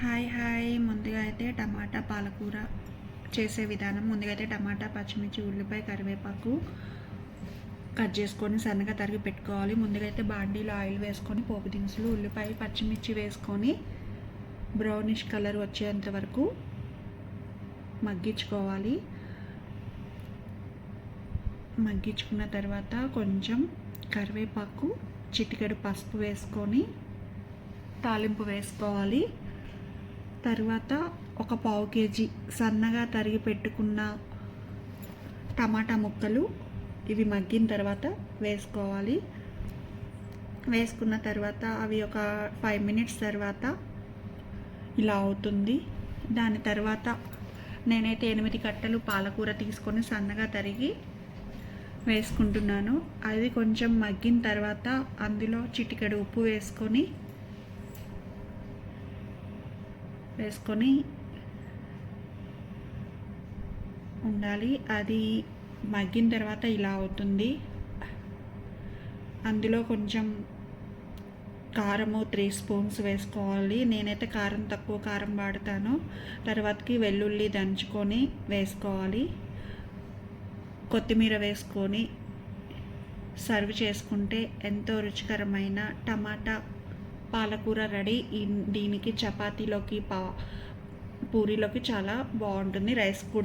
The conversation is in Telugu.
Hi hi. ముందుగా అయితే టమాటా పాలకూర చేసే విధానం. ముందుగా అయితే టమాటా పచ్చిమిర్చి ఉల్లిపాయ కరివేపాకు కట్ చేసుకొని సన్నగా తరిగి పెట్టుకోవాలి. ముందుగా అయితే బాండీలో ఆయిల్ వేసుకొని పోపు దినుసులు ఉల్లిపాయ పచ్చిమిర్చి వేసుకొని బ్రౌనిష్ కలర్ వచ్చేంత వరకు మగ్గించుకోవాలి. మగ్గించుకున్న తర్వాత కొంచెం కరివేపాకు చిటికెడు పసుపు వేసుకొని తాలింపు వేసుకోవాలి. తర్వాత ఒక పావు కేజీ సన్నగా తరిగి పెట్టుకున్న టమాటా ముక్కలు ఇవి మగ్గిన తర్వాత వేసుకోవాలి. వేసుకున్న తర్వాత అవి ఒక ఫైవ్ మినిట్స్ తర్వాత ఇలా అవుతుంది. దాని తర్వాత నేనైతే ఎనిమిది కట్టలు పాలకూర తీసుకొని సన్నగా తరిగి వేసుకుంటున్నాను. అది కొంచెం మగ్గిన తర్వాత అందులో చిటికెడు ఉప్పు వేసుకొని వేసుకొని ఉండాలి. అది మగ్గిన తర్వాత ఇలా అవుతుంది. అందులో కొంచెం కారము త్రీ స్పూన్స్ వేసుకోవాలి. నేనైతే కారం తక్కువ కారం వాడతాను. తర్వాతకి వెల్లుల్లి దంచుకొని వేసుకోవాలి. కొత్తిమీర వేసుకొని సర్వ్ చేసుకుంటే ఎంతో రుచికరమైన టమాటా పాలకూర రెడీ. ఈ- దీనికి చపాతీలోకి పా పూరీలోకి చాలా బాగుంటుంది. రైస్ కూడా